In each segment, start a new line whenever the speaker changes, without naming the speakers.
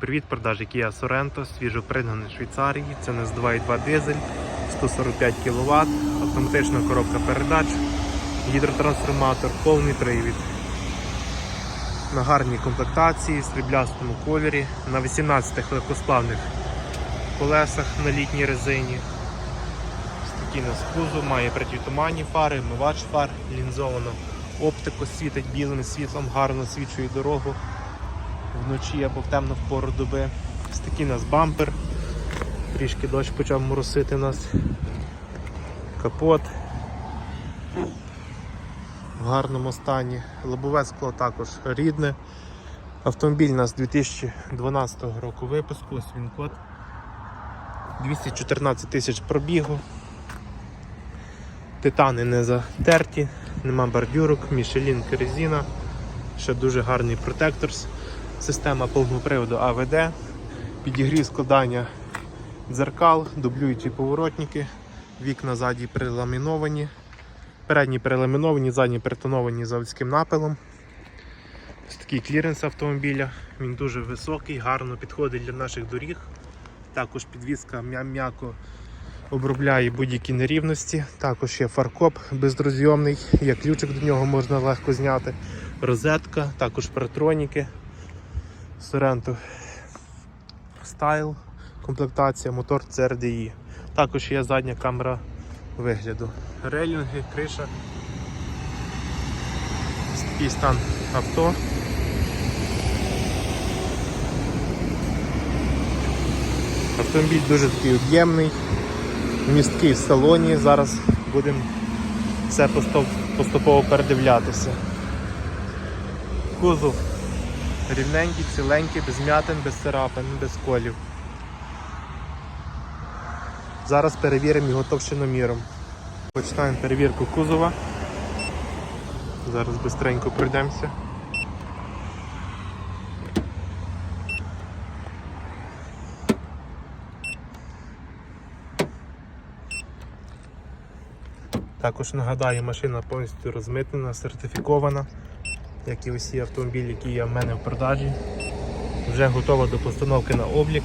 Привіт, продажі Kia Sorento, свіжо пригнаний Швейцарії. Це нас 2.2 дизель, 145 кВт, автоматична коробка передач, гідротрансформатор, повний привід. На гарній комплектації, сріблястому кольорі, на 18 легкосплавних колесах на літній резині. Такий нас кузов, має протитуманні фари, мивач фар, лінзовано оптику, світить білим світлом, гарно освічує дорогу вночі або в темну пору доби. Ось такий у нас бампер. Трішки дощ почав моросити нас. Капот. В гарному стані. Лобове скло також рідне. Автомобіль у нас 2012 року випуску, ось він код. 214 тисяч пробігу. Титани не затерті, нема бордюрок, мішелін резина. Ще дуже гарний протектор. Система повного приводу АВД, підігрів складання дзеркал, дублюючі поворотники, вікна ззаді переламіновані, передні переламіновані, задні перетоновані заводським напилом. Ось такий кліренс автомобіля, він дуже високий, гарно підходить для наших доріг. Також підвізка м'яко обробляє будь-які нерівності. Також є фаркоп безрозйомний, є ключик до нього можна легко зняти. Розетка, також паратроніки. Sorento Style, комплектація, мотор CRDI. Також є задня камера вигляду. Рейлінги, криша. Такий стан авто. Автомобіль дуже такий об'ємний, місткий в салоні. Зараз будемо все поступово передивлятися. Кузов Рівненький, ціленький, без м'ятин, без царапин, без колів. Зараз перевіримо його товщиноміром. Починаємо перевірку кузова. Зараз швидко пройдемося. Також нагадаю, машина повністю розмитнена, сертифікована як і усі автомобілі, які є в мене в продажі. Вже готова до постановки на облік.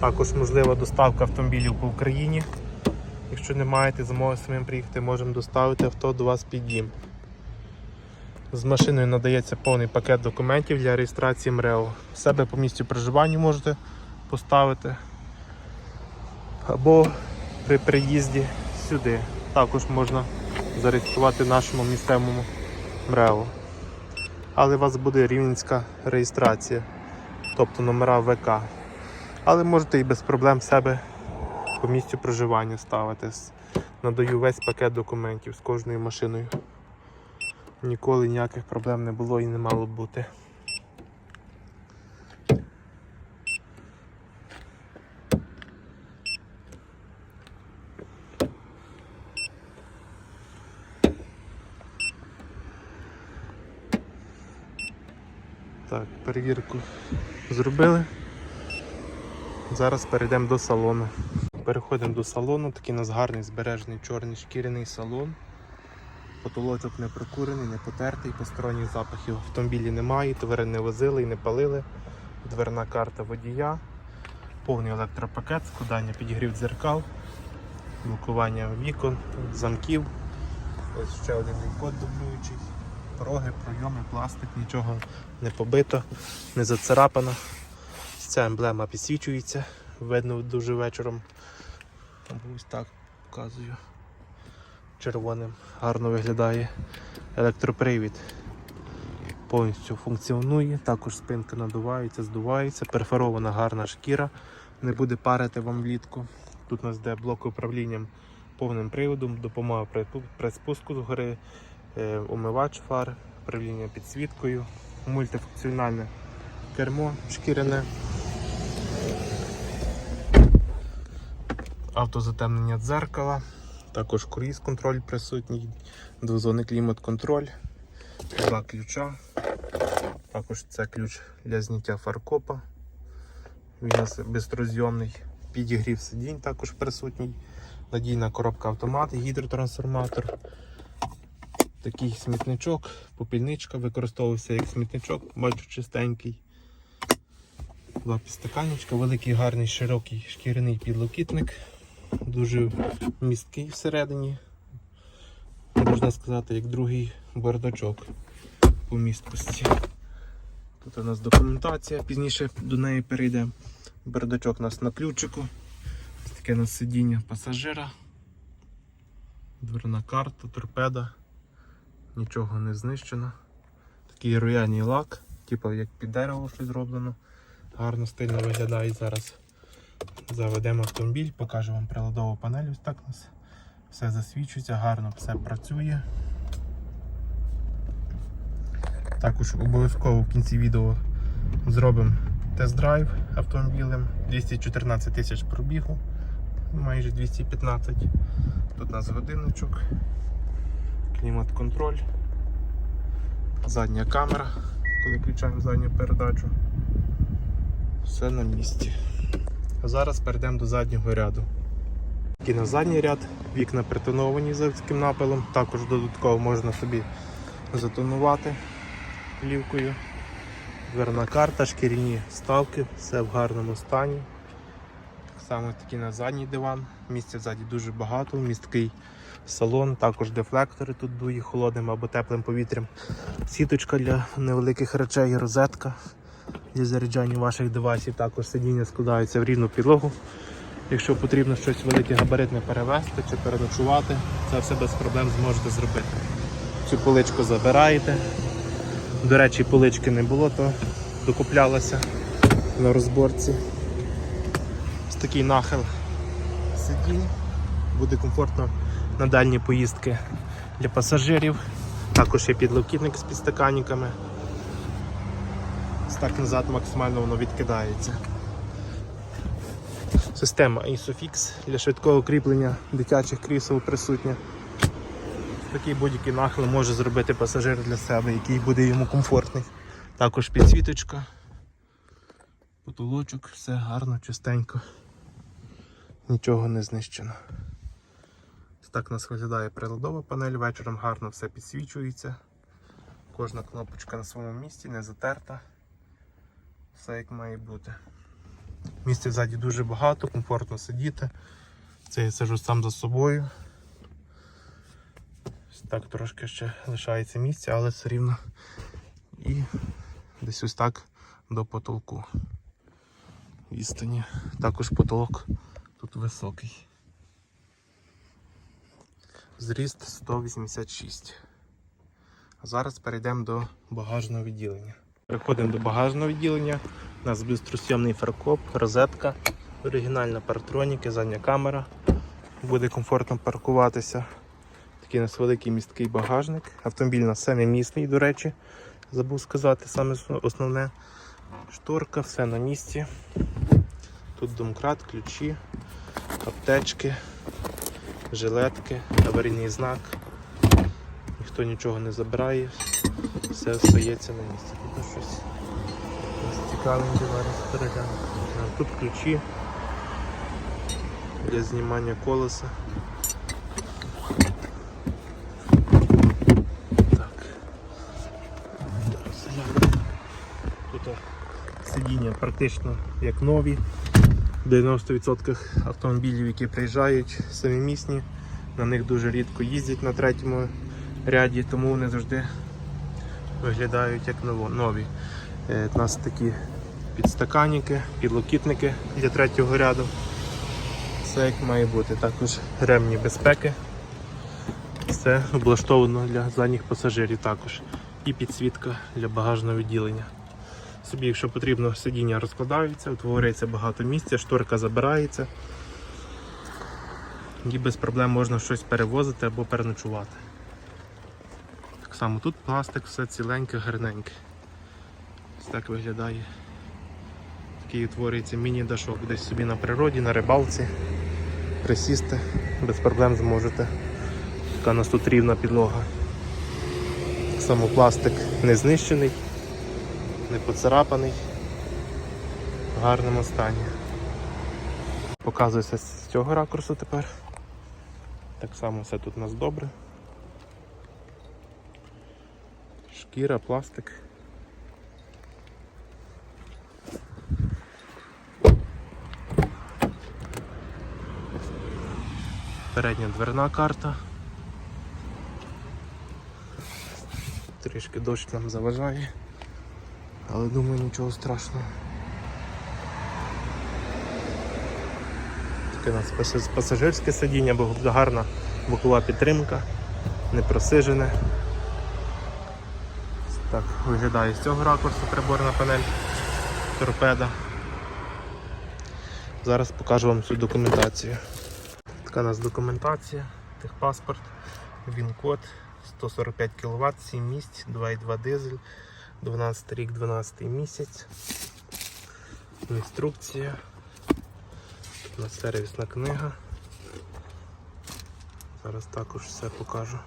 Також можлива доставка автомобілів по Україні. Якщо не маєте змоги самим приїхати, можемо доставити авто до вас під дім. З машиною надається повний пакет документів для реєстрації МРЕО. В себе по місцю проживання можете поставити. Або при приїзді сюди. Також можна зареєструвати нашому місцевому МРЕО. Але у вас буде рівненська реєстрація, тобто номера ВК. Але можете і без проблем себе по місцю проживання ставити. Надаю весь пакет документів з кожною машиною. Ніколи ніяких проблем не було і не мало бути. Так, перевірку зробили. Зараз перейдемо до салону. Переходимо до салону, такий у нас гарний збережений чорний шкіряний салон. Потолочок не прокурений, не потертий, посторонніх запахів в автомобілі немає, твари не возили і не палили. Дверна карта водія, повний електропакет, складання підігрів дзеркал, блокування вікон, замків. Ось ще один код дублюючий. Пороги, пройоми, пластик, нічого не побито, не зацарапано. Ця емблема підсвічується, видно дуже вечором. Ось так показую. Червоним гарно виглядає електропривід. Повністю функціонує, також спинка надувається, здувається, перфорована гарна шкіра, не буде парити вам влітку. Тут у нас йде блок управлінням повним приводом, допомога при, спуску згори, е, умивач фар, управління підсвіткою, мультифункціональне кермо шкіряне. Автозатемнення дзеркала, також круїз контроль присутній, двозонний клімат-контроль, два ключа. Також це ключ для зняття фаркопа. Він у нас безрозйомний. Підігрів сидінь також присутній. Надійна коробка автомат, гідротрансформатор. Такий смітничок, попільничка використовувався як смітничок, бачу чистенький. Два підстаканничка, великий гарний широкий шкіряний підлокітник, дуже місткий всередині. Можна сказати, як другий бардачок по місткості. Тут у нас документація, пізніше до неї перейдемо. Бардачок у нас на ключику. Ось таке у нас сидіння пасажира. Дверна карта, торпеда. Нічого не знищено. Такий рояльний лак, типу як під дерево щось зроблено. Гарно стильно виглядає зараз. Заведемо автомобіль, покажу вам приладову панель. Ось так у нас все засвічується, гарно все працює. Також обов'язково в кінці відео зробимо тест-драйв автомобілем. 214 тисяч пробігу, майже 215. Тут у нас годинничок, клімат-контроль, задня камера, коли включаємо задню передачу. Все на місці. А зараз перейдемо до заднього ряду. І на задній ряд вікна притоновані заводським напилом. Також додатково можна собі затонувати плівкою. Дверна карта, шкіряні ставки, все в гарному стані. Так само такий на задній диван. Місця ззаді дуже багато, місткий салон, також дефлектори тут дує холодним або теплим повітрям. Сіточка для невеликих речей, розетка для заряджання ваших девайсів. Також сидіння складаються в рівну підлогу. Якщо потрібно щось велике габаритне перевезти чи переночувати, це все без проблем зможете зробити. Цю поличку забираєте. До речі, полички не було, то докуплялася на розборці. Ось такий нахил сидінь. Буде комфортно на дальні поїздки для пасажирів. Також є підлокітник з підстаканниками. Так назад максимально воно відкидається. Система ISOFIX для швидкого кріплення дитячих крісел присутня. Такий будь-який нахил може зробити пасажир для себе, який буде йому комфортний. Також підсвіточка, потолочок, все гарно, чистенько, нічого не знищено. Так у нас виглядає приладова панель, вечором гарно все підсвічується. Кожна кнопочка на своєму місці, не затерта. Все як має бути. Місця ззаді дуже багато, комфортно сидіти. Це я сижу сам за собою. Так трошки ще лишається місця, але все рівно. І десь ось так до потолку. Відстані. Також потолок тут високий. Зріст 186. А зараз перейдемо до багажного відділення. Переходимо до багажного відділення. У нас бистросйомний фаркоп, розетка, оригінальна партроніки, задня камера. Буде комфортно паркуватися. Такий у нас великий місткий багажник. Автомобіль у нас семимісний, до речі, забув сказати саме основне. Шторка, все на місці. Тут домкрат, ключі, аптечки, жилетки, аварійний знак. Ніхто нічого не забирає, все остається на місці. Тут щось цікавеньке зараз переглянемо. Тут ключі для знімання колеса. Так. Тут сидіння практично як нові. В 90% автомобілів, які приїжджають, самімісні, на них дуже рідко їздять на третьому ряді, тому вони завжди виглядають як нові. Е, У нас такі підстаканники, підлокітники для третього ряду. Все як має бути. Також ремні безпеки. Все облаштовано для задніх пасажирів також. І підсвітка для багажного відділення. Собі, якщо потрібно, сидіння розкладаються, утворюється багато місця, шторка забирається. І без проблем можна щось перевозити або переночувати. Так само тут пластик, все ціленьке, гарненьке. Ось так виглядає. Такий утворюється міні-дашок десь собі на природі, на рибалці. Присісти, без проблем зможете. Така у нас тут рівна підлога. Так само пластик не знищений, не поцарапаний, в гарному стані. Показується з цього ракурсу тепер. Так само все тут у нас добре. Шкіра, пластик. Передня дверна карта. Трішки дощ нам заважає але думаю нічого страшного. Таке у нас пасажирське сидіння, бо гарна бокова підтримка, не просижене. Так виглядає з цього ракурсу приборна панель торпеда. Зараз покажу вам цю документацію. Така у нас документація, техпаспорт, він-код, 145 кВт, 7 місць, 2,2 дизель, 12 рік, 12 місяць. Інструкція. Тут у сервісна книга. Зараз також все покажу.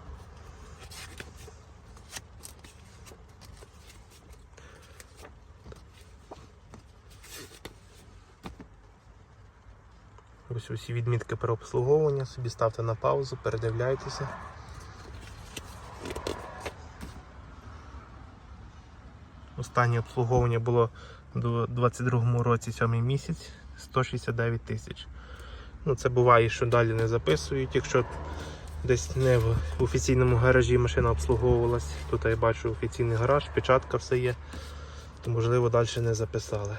Ось усі відмітки про обслуговування, собі ставте на паузу, передивляйтеся. Останнє обслуговування було у 22 році 7 місяць 169 тисяч. Ну, це буває, що далі не записують, якщо десь не в офіційному гаражі машина обслуговувалась. Тут я бачу офіційний гараж, печатка все є, то можливо далі не записали.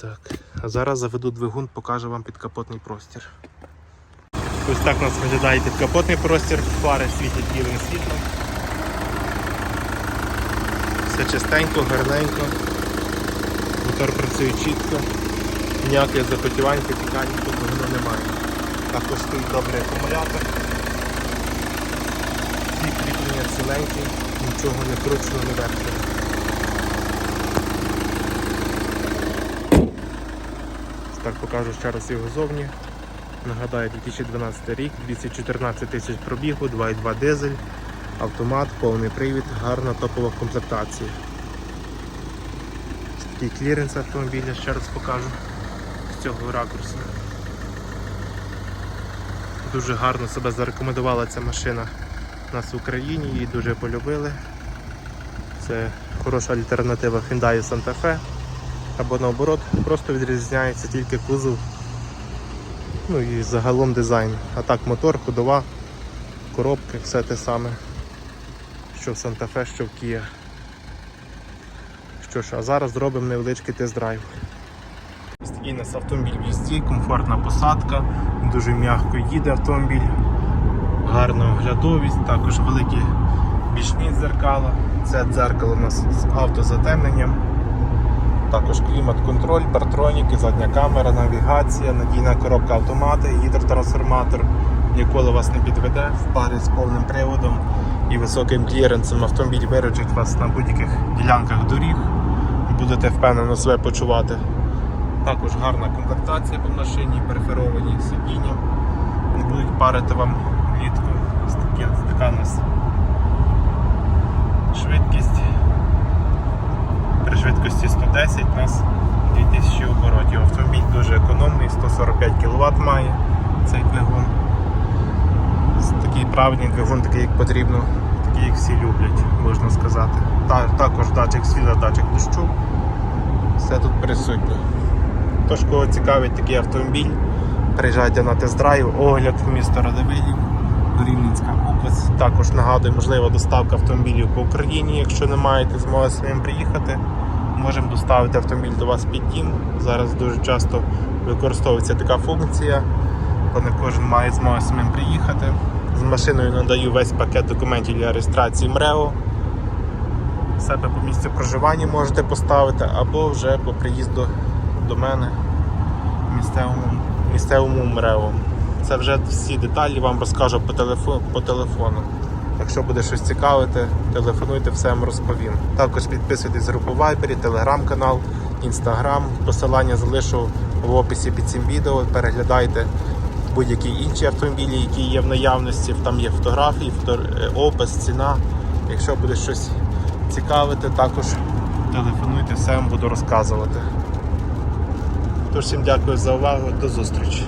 Так, а зараз заведу двигун, покажу вам підкапотний простір. Ось так у нас виглядає підкапотний простір, фари світять білим світлом. Все чистенько, гарненько. Мотор працює чітко, ніяких запотівань, потікань воно немає. Також стоїть добрий акумулятор. Всі кріплення ціленькі, нічого не кручено, не вертено. Так покажу ще раз його зовні. Нагадаю, 2012 рік, 214 тисяч пробігу, 2,2 дизель, автомат, повний привід, гарна топова комплектація. Такий кліренс автомобіля, ще раз покажу з цього ракурсу. Дуже гарно себе зарекомендувала ця машина у нас в Україні, її дуже полюбили. Це хороша альтернатива Hyundai Santa Fe або наоборот, просто відрізняється тільки кузов, ну і загалом дизайн. А так мотор, ходова, коробки, все те саме, що в Fe, що в Kia. Що ж, а зараз зробимо невеличкий тест-драйв. Ось такий нас автомобіль в їзді, комфортна посадка, дуже м'яко їде автомобіль, гарна оглядовість, також великі бічні дзеркала. Це дзеркало у нас з автозатемненням. Також клімат-контроль, партроніки, задня камера, навігація, надійна коробка автомати, гідротрансформатор, ніколи вас не підведе в парі з повним приводом і високим кліренсом автомобіль виручить вас на будь-яких ділянках доріг. Будете впевнено себе почувати. Також гарна комплектація по машині, перферовані сидіння. Не будуть парити вам влітку. Такі- ось така нас швидкість при швидкості 110 у нас 2000 оборотів. Автомобіль дуже економний, 145 кВт має цей двигун. Такий правильний двигун, такий як потрібно, такий як всі люблять, можна сказати. Та, також датчик світла, датчик дощу. Все тут присутнє. Тож, кого цікавить такий автомобіль, приїжджайте на тест-драйв, огляд в місто Радивилів, Рівненська область. Також нагадую, можлива доставка автомобілів по Україні. Якщо не маєте змоги самим приїхати, можемо доставити автомобіль до вас під дім. Зараз дуже часто використовується така функція, бо не кожен має змоги самим приїхати. З машиною надаю весь пакет документів для реєстрації МРЕО. Себе по місцю проживання можете поставити або вже по приїзду до мене місцевому, місцевому МРЕО. Це вже всі деталі вам розкажу по, телефо- по телефону. Якщо буде щось цікавити, телефонуйте, все вам розповім. Також підписуйтесь групу Viber, телеграм-канал, інстаграм. Посилання залишу в описі під цим відео. Переглядайте будь-які інші автомобілі, які є в наявності. Там є фотографії, е, опис, ціна. Якщо буде щось цікавити, також телефонуйте, все вам буду розказувати. Тож всім дякую за увагу, до зустрічі.